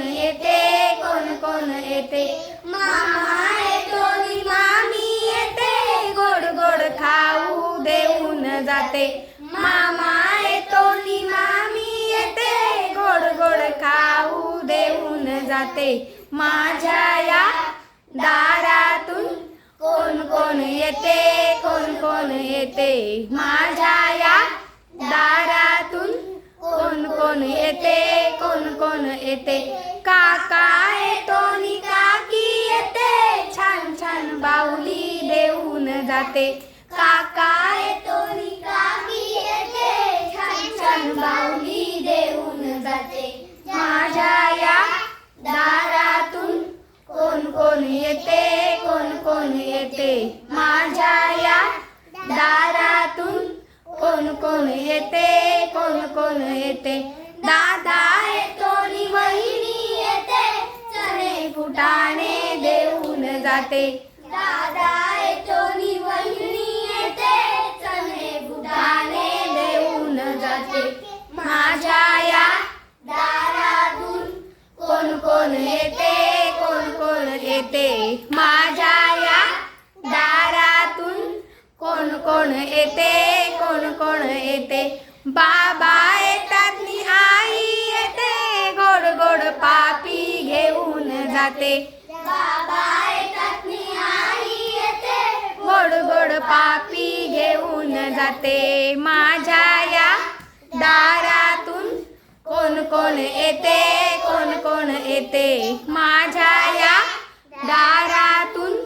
कोण येते? कोण कोण येते? मामा येतो मामी येते. गोड गोड खाऊ देऊन जाते. मामा येतो मामी येते. गोड गोड खाऊ देऊन जाते. माझ्या या दारातून कोण कोण येते? कोण कोण येते? माझ्या या दारातून कोण कोण येते? कोण कोण येते? काका येतो नि काकी येते. छान छान बाहुली देऊन जाते. काका येतो नि काकी येते. छान छान बाहुली देऊन जाते. माझ्या या दारातून कोण कोण येते कोण कोण येते? माझ्या या दारातून कोण कोण येते कोण कोण येते? दादा येतो जाते. दादा येतो वहिनी येते. चणे फुटाणे देऊन जाते. माझ्या या दारातून कोण कोण येते कोण कोण येते. माझ्या या दारातून कोण कोण येते कोण कोण येते. बाबा येतात नि आई येते. गोड गोड पापी घेऊन जाते. बाबा जाते माझ्या या दारातून. कोण कोण येते कोण कोण येते माझ्या या दारातून.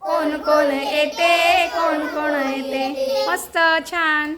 कोण कोण येते कोण कोण येते. मस्त छान.